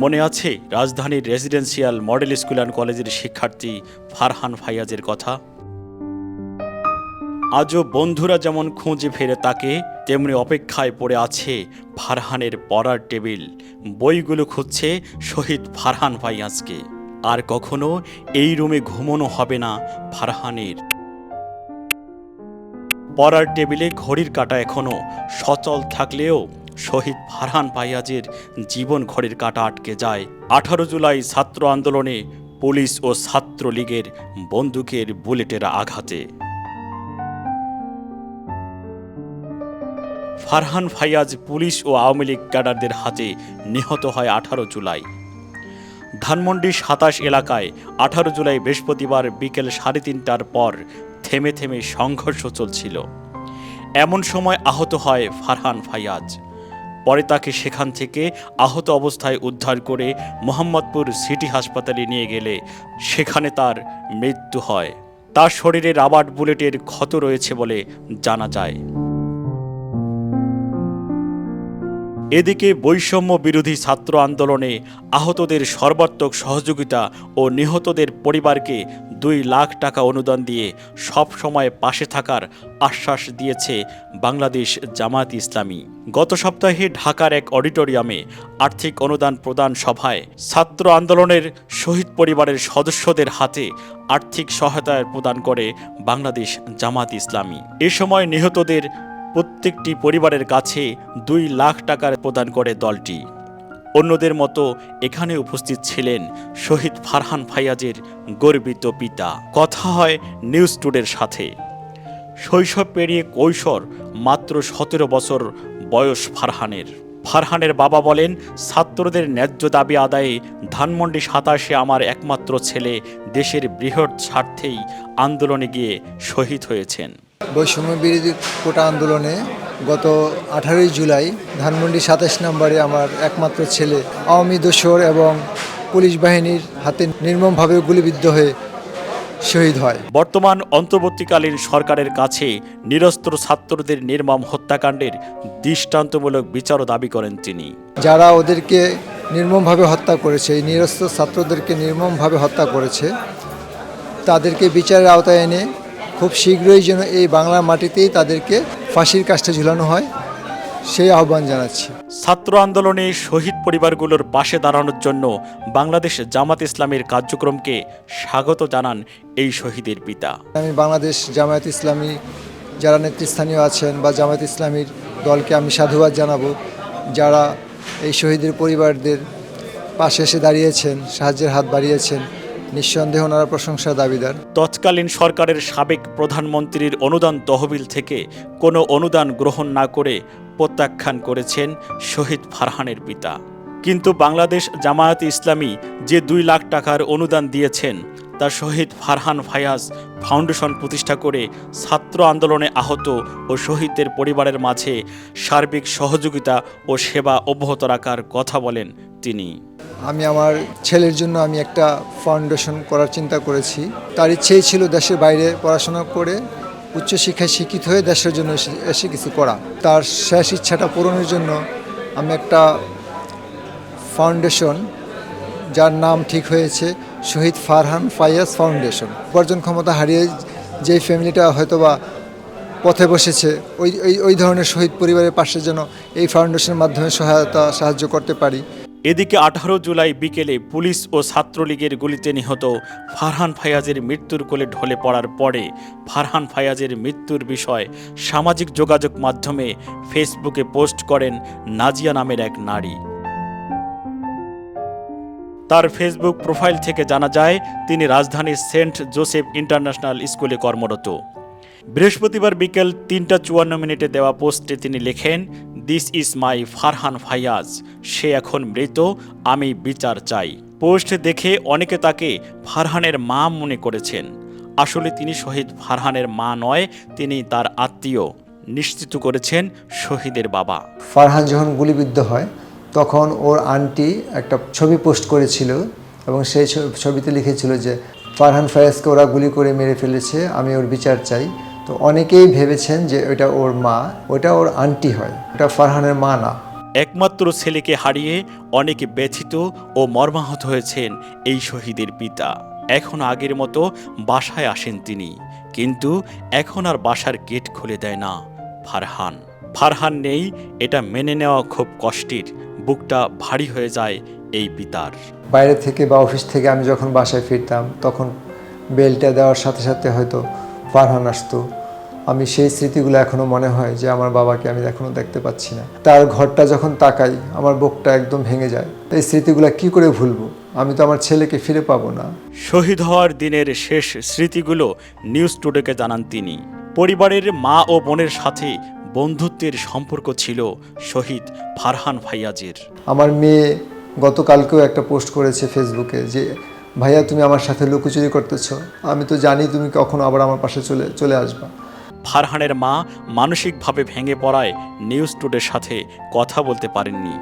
মনে আছে রাজধানীর রেসিডেন্সিয়াল মডেল স্কুল অ্যান্ড কলেজের শিক্ষার্থী ফারহান ফাইয়াজের কথা? আজও বন্ধুরা যেমন খুঁজে ফেরে তাকে, তেমনি অপেক্ষায় পড়ে আছে ফারহানের পড়ার টেবিল। বইগুলো খুঁজছে শহীদ ফারহান ফাইয়াজকে। আর কখনো এই রুমে ঘুমোনো হবে না ফারহানের। পড়ার টেবিলে ঘড়ির কাঁটা এখনও সচল থাকলেও শহীদ ফারহান পাইয়াজের জীবন ঘড়ির কাঁটা আটকে যায়। আঠারো জুলাই ছাত্র আন্দোলনে পুলিশ ও ছাত্রলীগের বন্দুকের বুলেটের আঘাতে। ফারহান ফাইয়াজ পুলিশ ও আওয়ামী লীগ ক্যাডারদের হাতে নিহত হয় আঠারো জুলাই। ধানমন্ডি সাতাশ এলাকায় আঠারো জুলাই বৃহস্পতিবার বিকেল সাড়ে তিনটার পর থেমে থেমে সংঘর্ষ চলছিল। এমন সময় আহত হয় ফারহান ফাইয়াজ পরে তাকে সেখান থেকে আহত অবস্থায় উদ্ধার করে মোহাম্মদপুর সিটি হাসপাতালে নিয়ে গেলে সেখানে তার মৃত্যু হয়। তার শরীরে রাবার বুলেটের ক্ষত রয়েছে বলে জানা যায়। এদিকে বৈষম্য বিরোধী ছাত্র আন্দোলনে আহতদের সর্বাত্মক সহযোগিতা ও নিহতদের পরিবারকে দুই লাখ টাকা অনুদান দিয়ে সব সময় পাশে থাকার আশ্বাস দিয়েছে বাংলাদেশ জামাত ইসলামী। গত সপ্তাহে ঢাকার এক অডিটোরিয়ামে আর্থিক অনুদান প্রদান সভায় ছাত্র আন্দোলনের শহীদ পরিবারের সদস্যদের হাতে আর্থিক সহায়তা প্রদান করে বাংলাদেশ জামাত ইসলামী। এ সময় নিহতদের প্রত্যেকটি পরিবারের কাছে দুই লাখ টাকার প্রদান করে দলটি। অন্যদের মতো এখানে উপস্থিত ছিলেন শহীদ ফারহান ফাইয়াজের গর্বিত পিতা। কথা হয় নিউজ টুডের সাথে। শৈশব পেরিয়ে কৈশোর, মাত্র সতেরো বছর বয়স ফারহানের। ফারহানের বাবা বলেন, ছাত্রদের ন্যায্য দাবি আদায়ে ধানমন্ডি সাতাশে আমার একমাত্র ছেলে দেশের বৃহৎ স্বার্থেই আন্দোলনে গিয়ে শহীদ হয়েছেন। বৈষম্য বিরোধী কোটা আন্দোলনে গত আঠারোই জুলাই ধানমন্ডি সাতাশ নম্বরে আমার একমাত্র ছেলে আওয়ামী দোসর এবং পুলিশ বাহিনীর হাতে নির্মমভাবে গুলিবিদ্ধ হয়ে শহীদ হয়। বর্তমান অন্তর্বর্তীকালীন সরকারের কাছে নিরস্ত্র ছাত্রদের নির্মম হত্যাকাণ্ডের দৃষ্টান্তমূলক বিচারও দাবি করেন তিনি। যারা ওদেরকে নির্মমভাবে হত্যা করেছে এই নিরস্ত্র ছাত্রদেরকে নির্মমভাবে হত্যা করেছে তাদেরকে বিচারের আওতায় এনে খুব শীঘ্রই যেন এই বাংলার মাটিতেই তাদেরকে ফাঁসির কাজটা ঝুলানো হয় সেই আহ্বান জানাচ্ছি। ছাত্র আন্দোলনে শহীদ পরিবারগুলোর পাশে দাঁড়ানোর জন্য বাংলাদেশ জামাত ইসলামের কার্যক্রমকে স্বাগত জানান এই শহীদের পিতা। আমি বাংলাদেশ জামায়াত ইসলামী যারা নেতৃস্থানীয় আছেন বা জামায়াত ইসলামীর দলকে আমি সাধুবাদ জানাব যারা এই শহীদের পরিবারদের পাশে এসে দাঁড়িয়েছেন সাহায্যের হাত বাড়িয়েছেন নিঃসন্দেহ ওনারা প্রশংসা দাবিদার। তৎকালীন সরকারের সাবেক প্রধানমন্ত্রীর অনুদান তহবিল থেকে কোনো অনুদান গ্রহণ না করে প্রত্যাখ্যান করেছেন শহীদ ফারহানের পিতা। কিন্তু বাংলাদেশ জামায়াত ইসলামী যে দুই লাখ টাকার অনুদান দিয়েছেন তা শহীদ ফারহান ফায়াজ ফাউন্ডেশন প্রতিষ্ঠা করে ছাত্র আন্দোলনে আহত ও শহীদদের পরিবারের মাঝে সার্বিক সহযোগিতা ও সেবা অব্যাহত রাখার কথা বলেন তিনি। আমি আমার ছেলের জন্য আমি একটা ফাউন্ডেশন করার চিন্তা করেছি। তার ইচ্ছেই ছিল দেশের বাইরে পড়াশোনা করে উচ্চশিক্ষায় শিক্ষিত হয়ে দেশের জন্য এসে কিছু করা। তার শেষ ইচ্ছাটা পূরণের জন্য আমি একটা ফাউন্ডেশন, যার নাম ঠিক হয়েছে শহীদ ফারহান ফাইয়াজ ফাউন্ডেশন। উপার্জন ক্ষমতা হারিয়ে যেই ফ্যামিলিটা হয়তোবা পথে বসেছে, ওই ওই ধরনের শহীদ পরিবারের পাশে যেন এই ফাউন্ডেশনের মাধ্যমে সহায়তা, সাহায্য করতে পারি। এদিকে আঠারো জুলাই বিকেলে পুলিশ ও ছাত্রলীগের গুলিতে নিহত ফারহান ফায়াজের মৃত্যুর কোলে ঢলে পড়ার পরে ফারহান ফায়াজের মৃত্যুর বিষয় সামাজিক যোগাযোগ মাধ্যমে ফেসবুকে পোস্ট করেন নাজিয়া নামের এক নারী। তার ফেসবুক প্রোফাইল থেকে জানা যায়, তিনি রাজধানীর সেন্ট জোসেফ ইন্টারন্যাশনাল স্কুলে কর্মরত। বৃহস্পতিবার বিকেল তিনটা চুয়ান্ন মিনিটে দেওয়া পোস্টে তিনি লেখেন this is my Farhan Faiyaz সে এখন মৃত, আমি বিচার চাই। পোস্ট দেখে অনেকে তাকে ফারহানের মা মনে করেছেন। আসলে তিনি শহীদ ফারহানের মা নয়, তিনি তার আত্মীয়। নিশ্চিত করেছেন শহীদের বাবা। ফারহান যখন গুলিবিদ্ধ হয় তখন ওর আন্টি একটা ছবি পোস্ট করেছিল এবং সেই ছবিতে লিখেছিল যে, ফারহান ফায়াজকে ওরা গুলি করে মেরে ফেলেছে, আমি ওর বিচার চাই। তো অনেকেই ভেবেছেন যে ওটা ওর মা, ওটা ওর আন্টি হয়, ওটা ফারহানের মা না। একমাত্র ছেলেকে হারিয়ে অনেকে ব্যথিত ও মর্মাহত হয়েছেন এই শহীদের পিতা। এখন আগের মতো বাসায় আসেন তিনি, কিন্তু এখন আর বাসার গেট খুলে দেয় না ফারহান। ফারহান নেই, এটা মেনে নেওয়া খুব কষ্টের। বুকটা ভারী হয়ে যায় এই পিতার। বাইরে থেকে বা অফিস থেকে আমি যখন বাসায় ফিরতাম তখন বেলটা দেওয়ার সাথে সাথে হয়তো ফারহান আসতো। আমি সেই স্মৃতিগুলো এখনও মনে হয় যে আমার বাবাকে আমি এখনও দেখতে পাচ্ছি না। তার ঘরটা যখন তাকাই আমার বুকটা একদম ভেঙে যায়। এই স্মৃতিগুলো কি করে ভুলবো? আমি তো আমার ছেলেকে ফিরে পাবো না। শহীদ হওয়ার দিনের শেষ স্মৃতিগুলো নিউজ টুডেকে জানান তিনি। পরিবারের মা ও বোনের সাথে বন্ধুত্বের সম্পর্ক ছিল শহীদ ফারহান ভাইয়াজের। আমার মেয়ে গতকালকেও একটা পোস্ট করেছে ফেসবুকে যে ভাইয়া তুমি আমার সাথে লুকোচুরি করতেছ। আমি তো জানি তুমি কখনো আবার আমার পাশে চলে চলে আসবা। ফারহানের মা মানসিকভাবে ভেঙে পড়ায় নিউজ টুডের সাথে কথা বলতে পারেননি।